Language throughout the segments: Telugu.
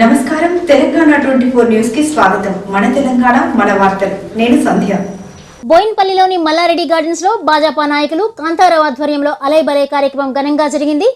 నమస్కారం. తెలంగాణ ట్వంటీ ఫోర్ న్యూస్కి స్వాగతం. మన తెలంగాణ మన వార్తలు. నేను సంధ్య. బోయిన్పల్లిలోని మల్లారెడ్డి గార్డెన్స్లో భాజపా నాయకులు కాంతారావు ఆధ్వర్యంలో అలైబలే కార్యక్రమం ఘనంగా జరిగింది.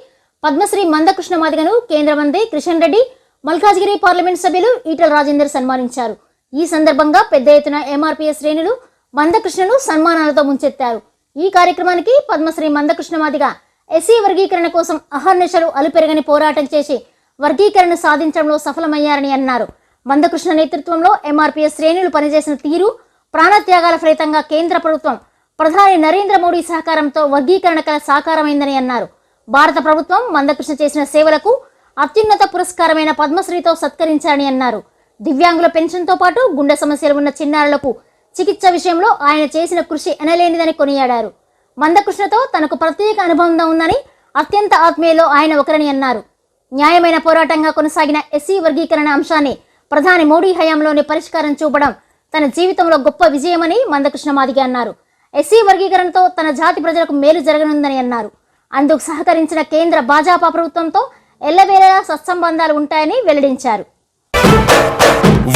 పద్మశ్రీ మందకృష్ణ మాదిగను కేంద్ర మంత్రి కిషన్ రెడ్డి మల్కాజ్గిరి పార్లమెంట్ సభ్యులు ఈటల రాజేందర్ సన్మానించారు. ఈ సందర్భంగా పెద్ద ఎత్తున ఎంఆర్పీఎస్ శ్రేణులు మందకృష్ణను సన్మానాలతో ముంచెత్తారు. ఈ కార్యక్రమానికి పద్మశ్రీ మందకృష్ణ మాదిగ ఎస్సీ వర్గీకరణ కోసం అహర్నిశలు అలుపెరగని పోరాటం చేసి వర్గీకరణ సాధించడంలో సఫలమయ్యారని అన్నారు. మందకృష్ణ నేతృత్వంలో ఎంఆర్పీఎస్ శ్రేణులు పనిచేసిన తీరు ప్రాణత్యాగాల ఫలితంగా కేంద్ర ప్రభుత్వం ప్రధాని నరేంద్ర మోడీ సహకారంతో వర్గీకరణ కల సాకారమైందని అన్నారు. భారత ప్రభుత్వం మందకృష్ణ చేసిన సేవలకు అత్యున్నత పురస్కారమైన పద్మశ్రీతో సత్కరించారని అన్నారు. దివ్యాంగుల పెన్షన్తో పాటు గుండె సమస్యలు ఉన్న చిన్నారులకు చికిత్స విషయంలో ఆయన చేసిన కృషి ఎనలేనిదని కొనియాడారు. మందకృష్ణతో తనకు ప్రత్యేక అనుబంధం ఉందని అత్యంత ఆత్మీయలో ఆయన ఒకరని అన్నారు. న్యాయమైన పోరాటంగా కొనసాగిన ఎస్సీ వర్గీకరణ అంశాన్ని ప్రధాని మోడీ హయాంలోనే పరిష్కారం చూపడం తన జీవితంలో గొప్ప విజయమని మందకృష్ణ మాదిగ అన్నారు. ఎస్సీ వర్గీకరణతో తన జాతి ప్రజలకు మేలు జరగనుందని అన్నారు. అందుకు సహకరించిన కేంద్ర భాజపా ప్రభుత్వంతో ఎల్లవేళలా సత్సంబంధాలు ఉంటాయని వెల్లడించారు.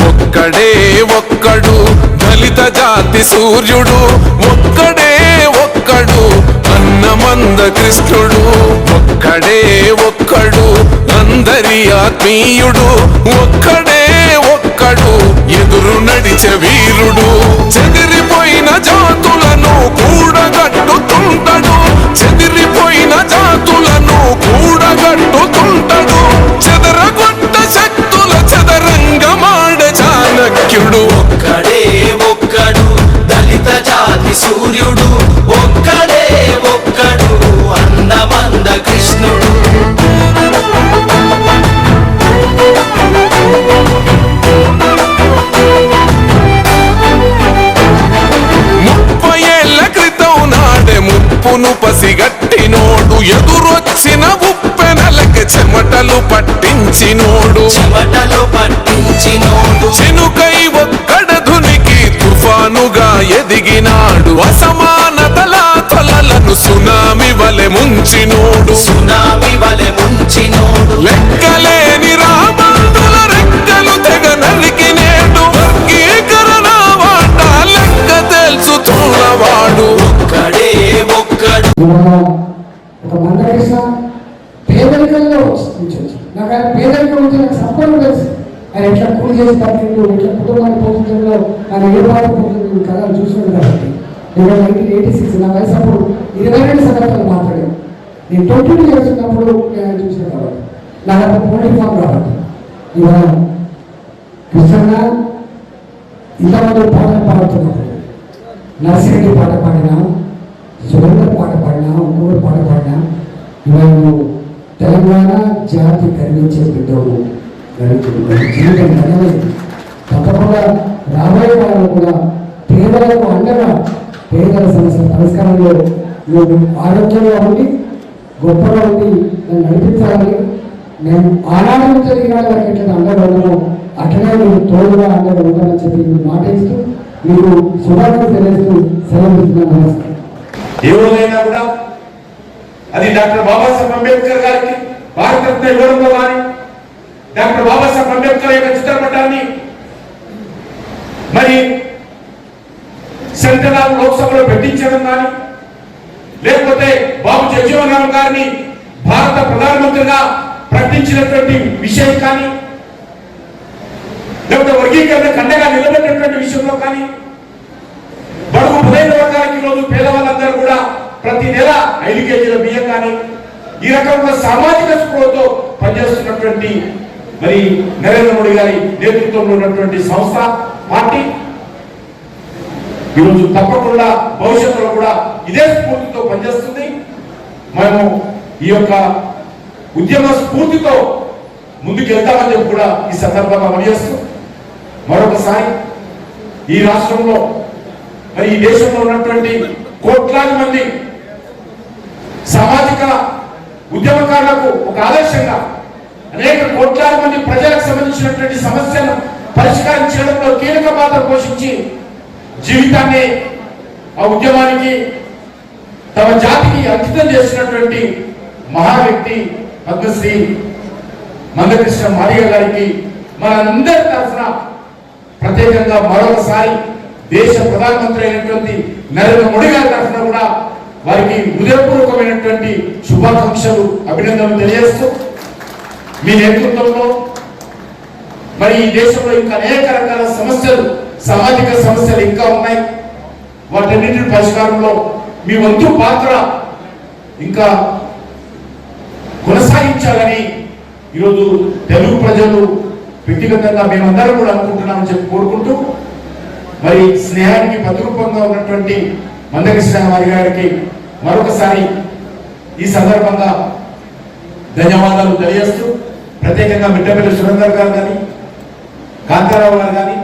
ఒక్కడే ఒక్కడు దళిత జాతి సూర్యుడు ఒక్కడే ఒక్కడు అన్నమంద కృష్ణుడు ఒక్కడే ఒక్కడు అందరి ఆత్మీయుడు ఒక్కడే ఒక్కడు ఎదురు నడిచే వీరుడు. చెదిరిపోయిన జాతులను కూడగట్టుతుంటడు చెదిరిపోయిన జాతులను కూడగట్టుతు ఎదురొచ్చిన ఉప్పెనలకి చెమటలు పట్టించినోడు చెమటలో పట్టించినోడు చినుకై ఒక్కడ ధునికి తుఫానుగా ఎదిగినాడు. అసమానతల తొలలను సునామి వలె ముంచినోడు సునామి వలె ముంచినోడు లెక్కలేని రాబందుల రెక్కలు తెగ నలికినేడు వర్గీకరణ వాట లెక్క తెలుసుతున్నవాడు ఒక్కడే ఒక్కడు ఇవాళ ఒక మందకృష్ణ పేదరికంలో కూర్చోవచ్చు నాకు ఆయన పేదరికం వచ్చి నాకు సంపూర్ణ తెలుసు. ఆయన ఎట్లా కూలి చేసి పట్టిండు ఎట్లా కుటుంబాన్ని పోషించడంలో ఆయన ఏ బాధ పోతుంది కథలు చూస్తున్నాడు కాబట్టి. నేను నైన్టీన్ ఎయిటీ సిక్స్ నా వయసు అప్పుడు ఇరవై రెండు సంవత్సరాలు మాట్లాడాను. నేను ట్వంటీ టూ ఇయర్స్ ఉన్నప్పుడు నేను ఆయన చూసిన కాబట్టి. నాకు అంత పోటీ ఫామ్ కాబట్టి ఇవాళ కృష్ణ ఇంతమంది పాట పాడుతున్నారు. నర్సిరెడ్డి పాట పాడినా సురేందర్ పాట పాడినా ఇంకొకరు పాట పాడినా ఇవాళ నువ్వు తెలంగాణ జాతి కరిగించే బిడ్డము గణితుడు జీవితం ధన్యమైంది తప్పకుండా రాబోయే వాళ్ళు కూడా పేదలకు అండగా పేదల సమస్య పరిష్కారంలో నువ్వు ఆరోగ్యంగా ఉండి గొప్పగా ఉండి నన్ను నడిపించాలని నేను ఆనాడు నుంచి ఈనాడు వరకు ఎట్లా అండగా ఉన్నాను అట్లనే నువ్వు తోడుగా అండగా ఉంటానని చెప్పి మీరు మాట ఇస్తూ మీరు శుభాకాంక్షలు తెలియజేస్తూ సెలవు ఇస్తున్నాను నమస్కారం ఏ కూడా అది డాక్టర్ బాబాసాహెబ్ అంబేద్కర్ గారికి భారతరత్న ఇవ్వడంలో కానీ డాక్టర్ బాబాసాహెబ్ అంబేద్కర్ యొక్క చిత్రపటాన్ని మరి సెంట్రల్ లోక్సభలో పెట్టించడం కానీ లేకపోతే బాబు జగజీవన్ రామ్ గారిని భారత ప్రధానమంత్రిగా ప్రకటించినటువంటి విషయం కానీ లేకపోతే వర్గీకరణ కండగా నిలబెట్టినటువంటి విషయంలో కానీ బడుగు బలైన వర్గాలకి ఈరోజు పేదవాళ్ళందరూ కూడా ప్రతి నెల ఐదు కేజీల బియ్యం కానీ ఈ రకంగా సామాజిక స్పృహతో పనిచేస్తున్నటువంటి మరి నరేంద్ర మోడీ గారి నేతృత్వంలో ఉన్నటువంటి సంస్థ పార్టీ. ఈరోజు తప్పకుండా భవిష్యత్తులో కూడా ఇదే స్ఫూర్తితో పనిచేస్తుంది. మేము ఈ యొక్క ఉద్యమ స్ఫూర్తితో ముందుకెళ్తామని చెప్పి కూడా ఈ సందర్భంగా పనిచేస్తూ మరొకసారి ఈ రాష్ట్రంలో మరి ఈ దేశంలో ఉన్నటువంటి కోట్లాది మంది సామాజిక ఉద్యమకారులకు ఒక ఆదర్శంగా అనేక కోట్లాది మంది ప్రజలకు సంబంధించినటువంటి సమస్యలను పరిష్కారం చేయడంలో కీలక పాత్ర పోషించి జీవితాన్ని ఆ ఉద్యమానికి తమ జాతికి అంకితం చేసినటువంటి మహా వ్యక్తి పద్మశ్రీ మందకృష్ణ మాదిగ గారికి మనందరి తరఫున ప్రత్యేకంగా మరొకసారి దేశ ప్రధానమంత్రి అయినటువంటి నరేంద్ర మోడీ గారి తరఫున కూడా వారికి హృదయపూర్వకమైనటువంటి శుభాకాంక్షలు అభినందనలు తెలియజేస్తూ మీ నేతృత్వంలో మరి ఈ దేశంలో ఇంకా అనేక రకాల సమస్యలు సామాజిక సమస్యలు ఇంకా ఉన్నాయి. వాటన్నింటి పరిష్కారంలో మీ వంతు పాత్ర ఇంకా కొనసాగించాలని ఈరోజు తెలుగు ప్రజలు వ్యక్తిగతంగా మేమందరం కూడా అనుకుంటున్నామని చెప్పి కోరుకుంటూ మరి స్నేహానికి ప్రతిరూపంగా ఉన్నటువంటి మందకృష్ణ వారి గారికి మరొకసారి ఈ సందర్భంగా ధన్యవాదాలు తెలియజేస్తూ ప్రత్యేకంగా మిట్టపల్లి సురేందర్ గారు కానీ కాంతారావు గారు కానీ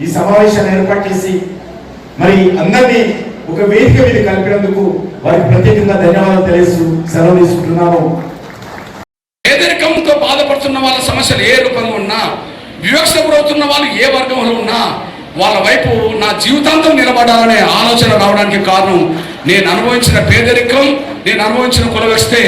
ఈ సమావేశాన్ని ఏర్పాటు చేసి మరి అందరినీ ఒక వేదిక మీద కలిపినందుకు వారికి ప్రత్యేకంగా ధన్యవాదాలు తెలియజేస్తూ సెలవు తీసుకుంటున్నాము పేదరికంతో బాధపడుతున్న వాళ్ళ సమస్యలు ఏ రూపంలో ఉన్నా వివక్ష గురవుతున్న వాళ్ళు ఏ వర్గంలో ఉన్నా వాళ్ళ వైపు నా జీవితాంతం నిలబడాలనే ఆలోచన రావడానికి కారణం నేను అనుభవించిన పేదరికం నేను అనుభవించిన కులవస్తే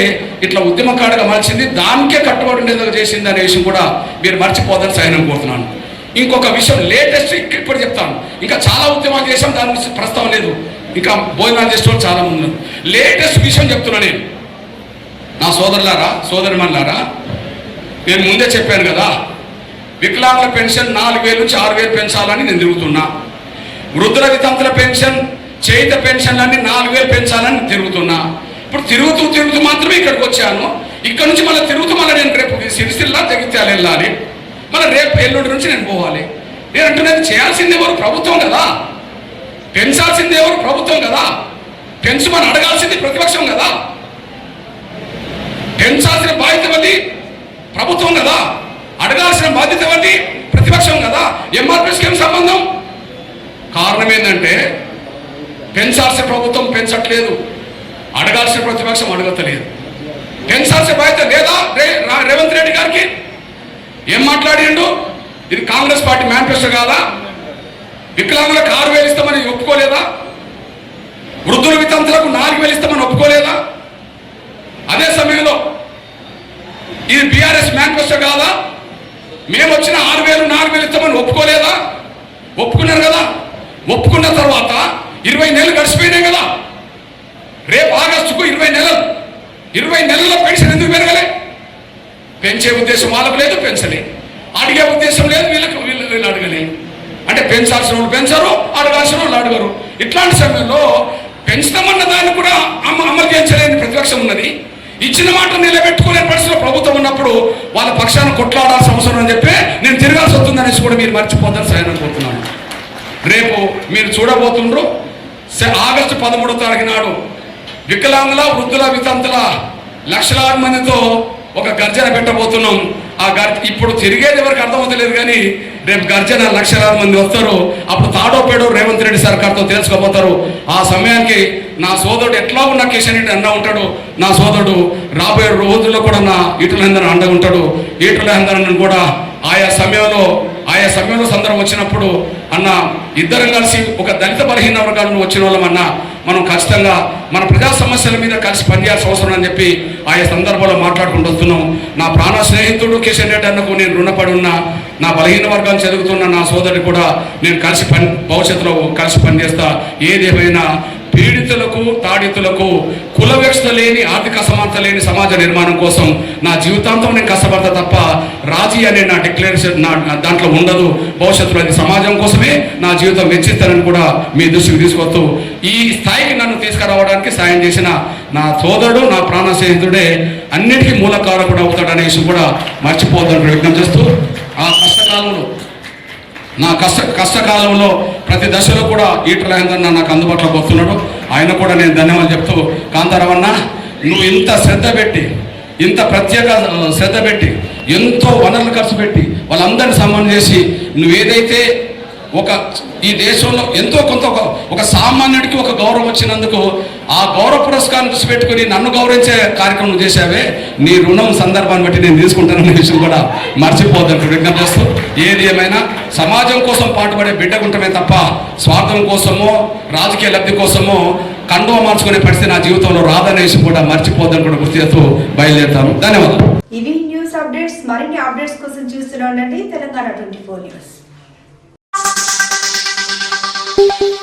ఇట్లా ఉద్యమకాడుగా మలిచింది దానికే కట్టుబడి ఉండేందుకు చేసింది అనే విషయం కూడా మీరు మర్చిపోదని సహాయం కోరుతున్నాను. ఇంకొక విషయం లేటెస్ట్ ఇప్పుడు చెప్తాను. ఇంకా చాలా ఉద్యమాలు చేసాం దాని గురించి ప్రస్తావం లేదు. ఇంకా భోజనాలు చేసిన చాలా మంది లేటెస్ట్ విషయం చెప్తున్నా నేను. నా సోదరులారా సోదరిమన్లారా నేను ముందే చెప్పాను కదా వికలాంగుల పెన్షన్ నాలుగు వేలు నుంచి ఆరు వేలు పెంచాలని నేను తిరుగుతున్నా. వృద్ధుల వితంతుల పెన్షన్ చేయిత పెన్షన్లన్నీ నాలుగు వేలు పెంచాలని తిరుగుతున్నా. ఇప్పుడు తిరుగుతూ తిరుగుతూ మాత్రమే ఇక్కడికి వచ్చాను. ఇక్కడ నుంచి మళ్ళీ తిరుగుతూ మళ్ళీ నేను రేపు సిరిసిల్లా జగిత్యాలు వెళ్ళాలి. మళ్ళీ రేపు ఎల్లుండి నుంచి నేను పోవాలి. నేను అంటున్నది చేయాల్సింది ఎవరు? ప్రభుత్వం కదా. పెంచాల్సింది ఎవరు? ప్రభుత్వం కదా. పెంచమని అడగాల్సింది ప్రతిపక్షం కదా. పెంచాల్సిన బాధ్యత మళ్ళీ ప్రభుత్వం కదా. అడగాల్సిన బాధ్యత వల్లి ప్రతిపక్షం కదా. ఎంఆర్పిఎస్కి ఏం సంబంధం? కారణం ఏంటంటే పెంచాల్సిన ప్రభుత్వం పెంచట్లేదు. అడగాల్సిన ప్రతిపక్షం అడగతలేదు పెంచాల్సిన బాధ్యత లేదా? రే- రా- రేవంత్ రెడ్డి గారికి? ఏం మాట్లాడిండు? ఇది కాంగ్రెస్ పార్టీ మేనిఫెస్టో కాదా? వికలాంగులకు ఆరు వేలు ఇస్తామని ఒప్పుకోలేదా? వృద్ధుల వితంతులకు నాలుగు వేలు ఇస్తామని ఒప్పుకోలేదా? అదే సమయంలో ఇది బీఆర్ఎస్ మేనిఫెస్టో కాదా? మేము వచ్చిన ఆరు వేలు నాలుగు వేలు ఇస్తామని ఒప్పుకోలేదా? ఒప్పుకున్నారు కదా? ఒప్పుకున్న తర్వాత ఇరవై నెలలు గడిచిపోయినాయి కదా? రేపు ఆగస్టుకు ఇరవై నెలలు. ఇరవై నెలల పెన్షన్ ఎందుకు పెరగలే? పెంచే ఉద్దేశం వాళ్ళకు లేదు పెంచలే. అడిగే ఉద్దేశం లేదు వీళ్ళకి వీళ్ళు వీళ్ళు అడగలే. అంటే పెంచాల్సిన వాళ్ళు పెంచరు అడగాల్సిన వాళ్ళు అడగరు. ఇట్లాంటి సమయంలో పెంచుతామన్న దాన్ని కూడా అమ్మ అమలు చేయించలేని ప్రతిపక్షం ఉన్నది. ఇచ్చిన మాట నిలబెట్టుకునే పరిస్థితిలో ప్రభుత్వం ఉన్నప్పుడు వాళ్ళ పక్షాన కొట్లాడాల్సిన అవసరం అని చెప్పి నేను తిరగాల్సి వస్తుందనేసి కూడా మీరు మర్చిపోతారు సరైన అనుకుంటున్నాను. రేపు మీరు చూడబోతుండ్రు. సె- ఆగస్టు పదమూడో తారీఖు నాడు వికలాంగుల వృద్ధుల వితంతుల లక్షలాది మందితో ఒక గర్జన పెట్టబోతున్నాం. ఆ గర్ ఇప్పుడు తిరిగేది ఎవరికి అర్థమవుతలేదు కానీ రేపు గర్జన లక్షలాది మంది వస్తారు. అప్పుడు తాడోపేడో రేవంత్ రెడ్డి సర్కార్తో తెలుసుకోబోతారు. ఆ సమయానికి నా సోదరుడు ఎట్లా ఉన్న కిషన్ రెడ్డి అన్న ఉంటాడు. నా సోదరుడు రాబోయే రోజుల్లో కూడా నా ఈటులందరూ అండగా ఉంటాడు. ఈటులందరూ కూడా ఆయా సమయంలో ఆయా సమయంలో సందర్భం వచ్చినప్పుడు అన్న ఇద్దరం కలిసి ఒక దళిత బలహీన వర్గాలను వచ్చిన వాళ్ళమన్న మనం ఖచ్చితంగా మన ప్రజా సమస్యల మీద కలిసి పనిచేయాల్సిన అవసరం అని చెప్పి ఆయా సందర్భంలో మాట్లాడుకుంటూ వస్తున్నాం. నా ప్రాణ స్నేహితుడు కిషన్ రెడ్డి అన్నకు నేను రుణపడి ఉన్నా నా బలహీన వర్గాన్ని చదువుతున్న నా సోదరుడు కూడా నేను కలిసి పని భవిష్యత్తులో కలిసి పనిచేస్తా. ఏదేమైనా పీడితులకు తాడితులకు కుల వ్యవస్థ లేని ఆర్థిక అసమానత లేని సమాజ నిర్మాణం కోసం నా జీవితాంతం నేను కష్టపడతా తప్ప రాజీ అనే నా డిక్లరేషన్ నా దాంట్లో ఉండదు. భవిష్యత్తులో అది సమాజం కోసమే నా జీవితం వెచ్చిస్తానని కూడా మీ దృష్టికి తీసుకొస్తూ ఈ స్థాయికి నన్ను తీసుకురావడానికి సాయం చేసిన నా సోదరుడు నా ప్రాణ స్నేహితుడే అన్నిటికీ మూల కారకుడు అవుతాడు విషయం కూడా మర్చిపోతాను ప్రయత్నం చేస్తూ ఆ కష్టకాలంలో నా కష్ట కష్టకాలంలో ప్రతి దశలో కూడా ఈటల రాజేంద్ర నాకు అందుబాటులోకి వస్తున్నాడు. ఆయన కూడా నేను ధన్యవాదాలు చెప్తూ కాంతారావన్న నువ్వు ఇంత శ్రద్ధ పెట్టి ఇంత ప్రత్యేక శ్రద్ధ పెట్టి ఎంతో వనరులు ఖర్చు పెట్టి వాళ్ళందరినీ సమానం చేసి నువ్వు ఏదైతే ఒక ఈ దేశంలో ఎంతో కొంత ఒక ఒక సామాన్యుడికి ఒక గౌరవం వచ్చినందుకు ఆ గౌరవ పురస్కారం దృష్టి పెట్టుకుని నన్ను గౌరవించే కార్యక్రమం చేశావే. నీ రుణం సందర్భాన్ని బట్టి నేను తీసుకుంటాననే విషయం కూడా మర్చిపోద్దని విజ్ఞప్తి చేస్తూ ఏది ఏమైనా సమాజం కోసం పాటుపడే బిడ్డకుంటమే తప్ప స్వార్థం కోసమో రాజకీయ లబ్ధి కోసమో కండువ మార్చుకునే పరిస్థితి నా జీవితంలో రాదనే విషయం కూడా మర్చిపోద్దని కూడా గుర్తు చేస్తూ బయలుదేరుతాను. ధన్యవాదాలు. ఇవి న్యూస్ అప్డేట్స్ మరిన్ని అప్డేట్స్ కోసం చూస్తూనే ఉండండి Telangana twenty four news. Thank you.